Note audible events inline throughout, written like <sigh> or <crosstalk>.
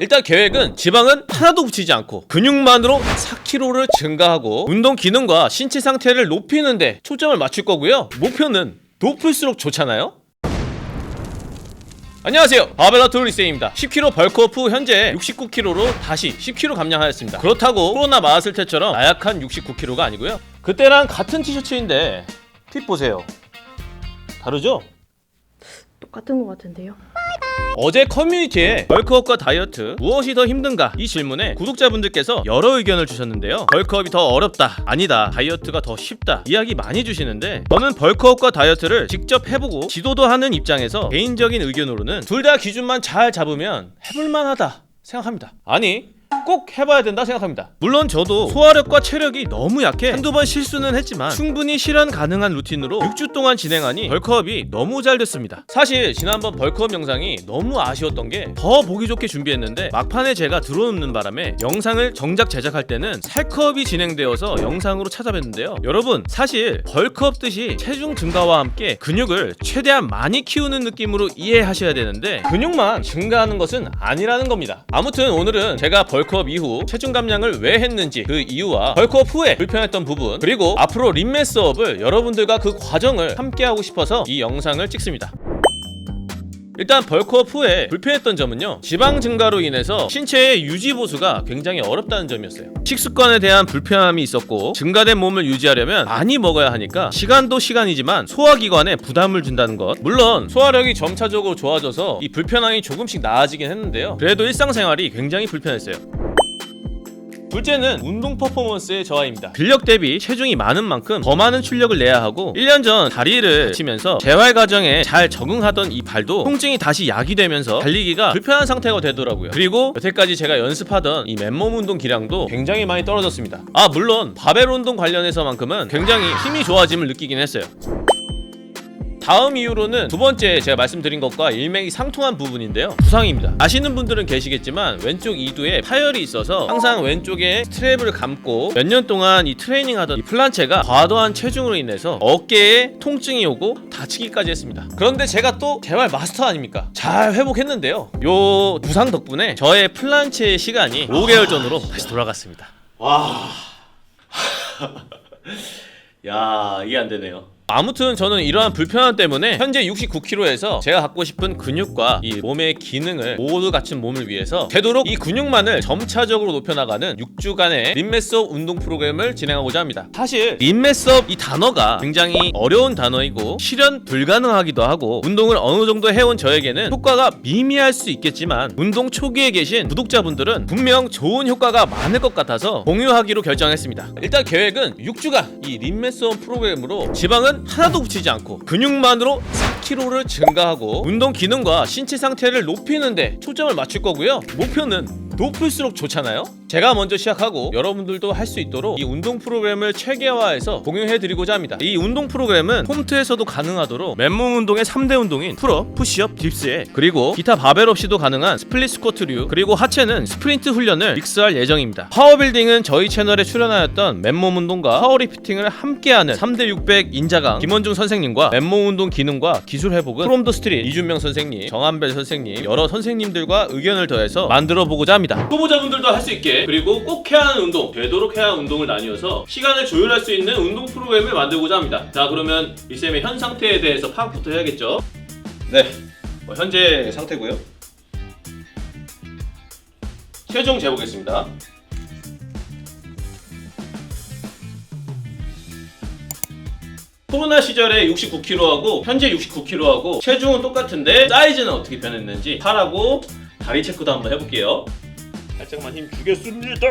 일단 계획은 지방은 하나도 붙이지 않고 근육만으로 4kg를 증가하고 운동 기능과 신체 상태를 높이는데 초점을 맞출 거고요. 목표는 높을수록 좋잖아요. 안녕하세요. 바벨라토 리세입니다. 10kg 벌크업 후 현재 69kg로 다시 10kg 감량하였습니다. 그렇다고 코로나 마았을 때처럼 나약한 69kg가 아니고요. 그때랑 같은 티셔츠인데 핏 보세요. 다르죠? 똑같은 것 같은데요. 어제 커뮤니티에 벌크업과 다이어트 무엇이 더 힘든가? 이 질문에 구독자분들께서 여러 의견을 주셨는데요. 벌크업이 더 어렵다 아니다 다이어트가 더 쉽다 이야기 많이 주시는데 저는 벌크업과 다이어트를 직접 해보고 지도도 하는 입장에서 개인적인 의견으로는 둘 다 기준만 잘 잡으면 해볼만하다 생각합니다. 아니 꼭 해봐야 된다 생각합니다. 물론 저도 소화력과 체력이 너무 약해 한두 번 실수는 했지만 충분히 실현 가능한 루틴으로 6주 동안 진행하니 벌크업이 너무 잘 됐습니다. 사실 지난번 벌크업 영상이 너무 아쉬웠던 게 더 보기 좋게 준비했는데 막판에 제가 들어오는 바람에 영상을 정작 제작할 때는 살크업이 진행되어서 영상으로 찾아뵀는데요. 여러분 사실 벌크업 뜻이 체중 증가와 함께 근육을 최대한 많이 키우는 느낌으로 이해하셔야 되는데 근육만 증가하는 것은 아니라는 겁니다. 아무튼 오늘은 제가 벌크업 이후 체중 감량을 왜 했는지 그 이유와 벌크업 후에 불편했던 부분 그리고 앞으로 림매스업을 여러분들과 그 과정을 함께 하고 싶어서 이 영상을 찍습니다. 일단 벌크업 후에 불편했던 점은요 지방 증가로 인해서 신체의 유지 보수가 굉장히 어렵다는 점이었어요. 식습관에 대한 불편함이 있었고 증가된 몸을 유지하려면 많이 먹어야 하니까 시간도 시간이지만 소화기관에 부담을 준다는 것. 물론 소화력이 점차적으로 좋아져서 이 불편함이 조금씩 나아지긴 했는데요. 그래도 일상생활이 굉장히 불편했어요 둘째는 운동 퍼포먼스의 저하입니다. 근력 대비 체중이 많은 만큼 더 많은 출력을 내야 하고 1년 전 다리를 치면서 재활 과정에 잘 적응하던 이 발도 통증이 다시 야기되면서 달리기가 불편한 상태가 되더라고요. 그리고 여태까지 제가 연습하던 이 맨몸 운동 기량도 굉장히 많이 떨어졌습니다. 아 물론 바벨 운동 관련해서만큼은 굉장히 힘이 좋아짐을 느끼긴 했어요. 다음 이유로는 두 번째 제가 말씀드린 것과 일맥이 상통한 부분인데요. 부상입니다. 아시는 분들은 계시겠지만 왼쪽 이두에 파열이 있어서 항상 왼쪽에 스트랩을 감고 몇 년 동안 이 트레이닝하던 이 플란체가 과도한 체중으로 인해서 어깨에 통증이 오고 다치기까지 했습니다. 그런데 제가 또 재활 마스터 아닙니까? 잘 회복했는데요. 요 부상 덕분에 저의 플란체 시간이 5개월 전으로 다시 돌아갔습니다. 와. <laughs> 야, 이게 안 되네요. 아무튼 저는 이러한 불편함 때문에 현재 69kg에서 제가 갖고 싶은 근육과 이 몸의 기능을 모두 갖춘 몸을 위해서 되도록 이 근육만을 점차적으로 높여나가는 6주간의 림매스업 운동 프로그램을 진행하고자 합니다. 사실 림매스업 이 단어가 굉장히 어려운 단어이고 실현 불가능하기도 하고 운동을 어느 정도 해온 저에게는 효과가 미미할 수 있겠지만 운동 초기에 계신 구독자분들은 분명 좋은 효과가 많을 것 같아서 공유하기로 결정했습니다. 일단 계획은 6주간 이 림매스업 프로그램으로 지방은 하나도 붙이지 않고 근육만으로 4kg를 증가하고 운동 기능과 신체 상태를 높이는데 초점을 맞출 거고요. 목표는 높을수록 좋잖아요. 제가 먼저 시작하고 여러분들도 할 수 있도록 이 운동 프로그램을 체계화해서 공유해드리고자 합니다. 이 운동 프로그램은 홈트에서도 가능하도록 맨몸 운동의 3대 운동인 풀업, 푸시업, 딥스에 그리고 기타 바벨 없이도 가능한 스플릿 스쿼트류 그리고 하체는 스프린트 훈련을 믹스할 예정입니다. 파워빌딩은 저희 채널에 출연하였던 맨몸 운동과 파워리프팅을 함께하는 3대 600 인자강 김원중 선생님과 맨몸 운동 기능과 기술 회복은 프롬 더 스트릿 이준명 선생님, 정한별 선생님 여러 선생님들과 의견을 더해서 만들어 보고자 합니다. 후보자분들도 할 수 있게 그리고 꼭 해야 하는 운동, 되도록 해야 하는 운동을 나뉘어서 시간을 조율할 수 있는 운동 프로그램을 만들고자 합니다. 자 그러면 이쌤의 현 상태에 대해서 파악부터 해야겠죠? 네, 어, 현재 상태고요. 체중 재보겠습니다. 코로나 시절에 69kg하고 현재 69kg하고 체중은 똑같은데 사이즈는 어떻게 변했는지 팔하고 다리 체크도 한번 해볼게요. 살짝만 힘 주겠습니다.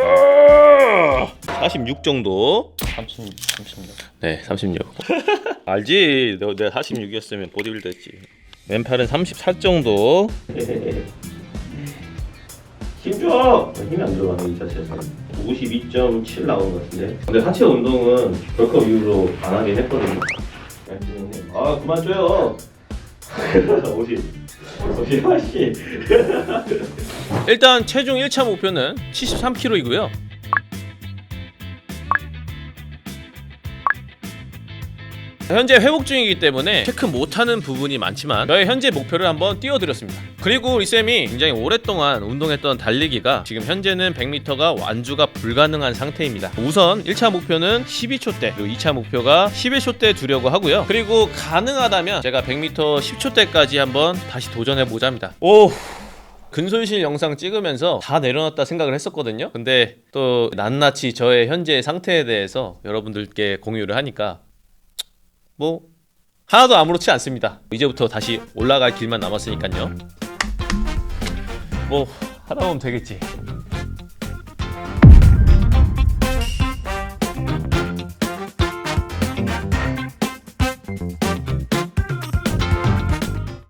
46 정도. 30, 36. 네, 36. <laughs> 알지? 너 내가 46이었으면 보디빌더 했지. 왼팔은 34 정도. <laughs> 힘줘! 힘이 안 들어가네 이 자체에서 52.7 나온 것 같은데 근데 하체 운동은 벌크업 이후로 안 하긴 했거든요 아 그만 줘요 50 50 80 일단 체중 1차 목표는 현재 회복 중이기 때문에 체크 못하는 부분이 많지만 저의 현재 목표를 한번 띄워드렸습니다. 그리고 우리 쌤이 굉장히 오랫동안 운동했던 달리기가 지금 현재는 100m가 완주가 불가능한 상태입니다. 우선 1차 목표는 12초 대 그리고 2차 목표가 11초 대 두려고 하고요. 그리고 가능하다면 제가 100m 10초 대까지 한번 다시 도전해 보자입니다. 오 근손실 영상 찍으면서 다 내려놨다 생각을 했었거든요. 근데 또 낱낱이 저의 현재 상태에 대해서 여러분들께 공유를 하니까 뭐 하나도 아무렇지 않습니다. 이제부터 다시 올라갈 길만 남았으니까요. 뭐 하다 보면 되겠지.